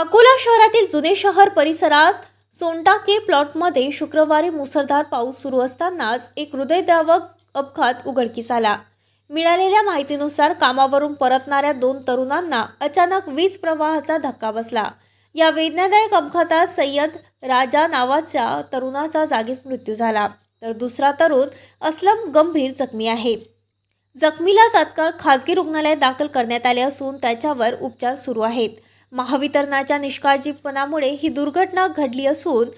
अकोला शहरातील जुने शहर परिसरात सोनटाके प्लॉटमध्ये शुक्रवारी मुसळधार पाऊस सुरू असतानाच एक हृदयद्रावक अपघात उघडकीस आला. मिळालेल्या माहितीनुसार कामावरून परतणाऱ्या दोन तरुणांना अचानक वीज प्रवाहाचा धक्का बसला. या वेदनादायक अपघातात सय्यद राजा नावाच्या तरुणाचा जागीच मृत्यू झाला. तर दुसरा तरुण असलम गंभीर जखमी आहे. जखमीला तात्काळ खासगी रुग्णालयात दाखल करण्यात आले असून त्याच्यावर उपचार सुरू आहेत. महावितरणाच्या निष्काळजीपणामुळे ही दुर्घटना घडली असून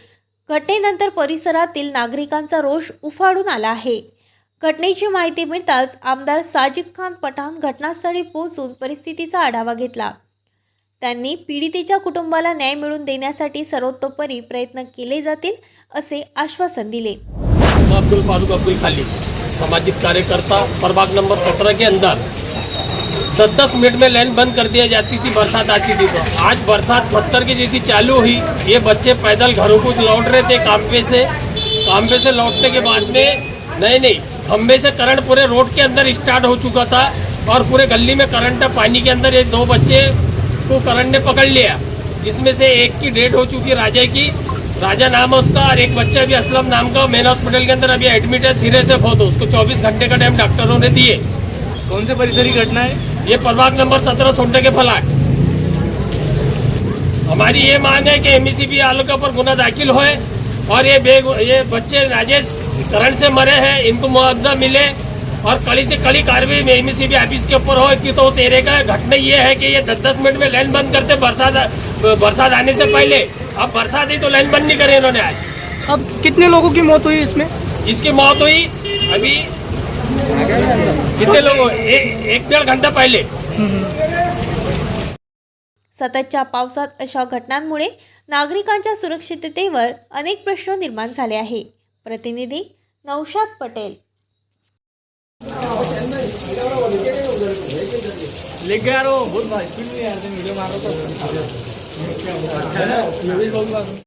घटनेनंतर परिसरातील नागरिकांचा रोष उफाळून आला आहे. घटनेची माहिती मिळताच आमदार साजिद खान पठाण घटनास्थळी पोहोचून परिस्थितीचा आढावा घेतला. त्यांनी पीडितेच्या कुटुंबाला न्याय मिळवून देण्यासाठी सर्वतोपरी प्रयत्न केले जातील असे आश्वासन दिले. अब्दुल फारूक अब्दुल खाली सामाजिक कार्यकर्ता प्रभाग नंबर सत्रह के अंदर दस दस मिनट में लाइन बंद कर दिया जाती थी बरसात आती थी तो। आज बरसात पत्थर की जैसी चालू हुई। ये बच्चे पैदल घरों को लौट रहे थे काम पे से। काम पे से लौटने के बाद में नहीं नहीं खंभे से करंट पूरे रोड के अंदर स्टार्ट हो चुका था और पूरे गली में करंट पानी के अंदर ये दो बच्चे को करंट ने पकड़ लिया, जिसमें से एक की डेट हो चुकी राजा की। राजा नाम है उसका और एक बच्चा भी असलम नाम का। मेन हॉस्पिटल के अंदर अभी एडमिट है, सिरे से बहुत उसको 24 घंटे का टाइम डॉक्टरों ने दिए। कौन से परिसर की घटना है? ये प्रभाग नंबर सत्रह सोनटे के फलाट हमारी ये मांग है कि एमईसीबी आलों के ऊपर गुना दाखिल होए और ये बेग ये बच्चे राजेश करंट से मरे हैं इनको मुआवजा मिले और कड़ी से कड़ी कार्रवाई में एमईसीबी ऑफ़िस के ऊपर हो कि तो उस एरिया का घटना ये है कि ये दस दस मिनट में लाइन बंद करते बरसात बरसात आने से पहले। अब बरसात ही तो लाइन बंद नहीं करे इन्होंने आज। अब कितने लोगों की मौत हुई इसमें? इसकी मौत हुई अभी कितने लोग एक एक डेढ़ घंटा पहले. सततच्या पावसात अशा घटनांमुळे नागरिकांच्या सुरक्षिततेवर अनेक प्रश्न निर्माण झाले आहे. प्रतिनिधी नौशाद पटेल. लेके आ रहा हूँ बहुत स्पीड में यार वीडियो मार रहा था